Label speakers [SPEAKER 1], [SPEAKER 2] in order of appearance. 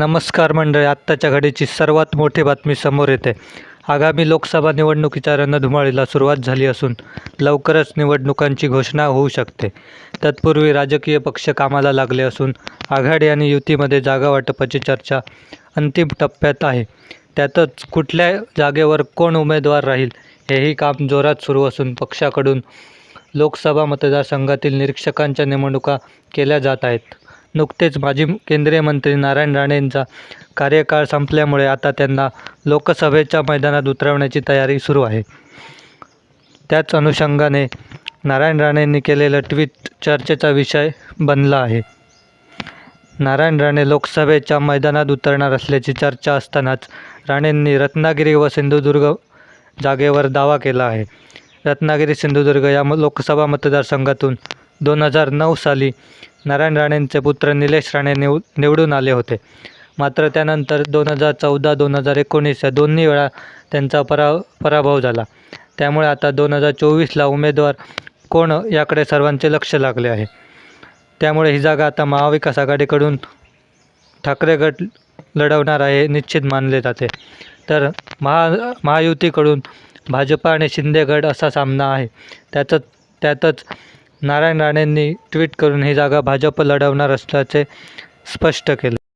[SPEAKER 1] नमस्कार मंडळी आत्ताच्या घडीची सर्वात मोठी बातमी समोर येते. आगामी लोकसभा निवडणुकीच्या रणधुमाळीला सुरुवात झाली असून लवकरच निवडणुकांची घोषणा होऊ शकते. तत्पूर्वी राजकीय पक्ष कामाला लागले असून आघाडी आणि युतीमध्ये जागा वाटपाची चर्चा अंतिम टप्प्यात आहे. त्यातच कुठल्या जागेवर कोण उमेदवार राहील हेही काम जोरात सुरू असून पक्षाकडून लोकसभा मतदारसंघातील निरीक्षकांच्या नेमणुका केल्या जात आहेत. नुकतेच माजी केंद्रीय मंत्री नारायण राणेंचा कार्यकाळ संपल्यामुळे आता त्यांना लोकसभेच्या मैदानात उतरवण्याची तयारी सुरू आहे. त्याच अनुषंगाने नारायण राणेंनी केलेलं ट्विट चर्चेचा विषय बनला आहे. नारायण राणे लोकसभेच्या मैदानात उतरणार असल्याची चर्चा असतानाच राणेंनी रत्नागिरी व सिंधुदुर्ग जागेवर दावा केला आहे. रत्नागिरी सिंधुदुर्ग या लोकसभा मतदारसंघातून दोन हजार नऊ साली नारायण राणेंचे पुत्र निलेश राणे निव निवडून आले होते. मात्र त्यानंतर दोन हजार चौदा दोन हजार एकोणीस या दोन्ही वेळा त्यांचा परा पराभव झाला. त्यामुळे आता दोन हजार चोवीसला उमेदवार कोण याकडे सर्वांचे लक्ष लागले आहे. त्यामुळे ही जागा आता महाविकास आघाडीकडून ठाकरे गट लढवणार आहे हे निश्चित मानले जाते. तर महा महायुतीकडून भाजपा आणि शिंदे गट असा सामना आहे. त्यातच त्यातच नारायण राणेंनी ट्विट करून ही जागा भाजप लढवणार असल्याचे स्पष्ट केले.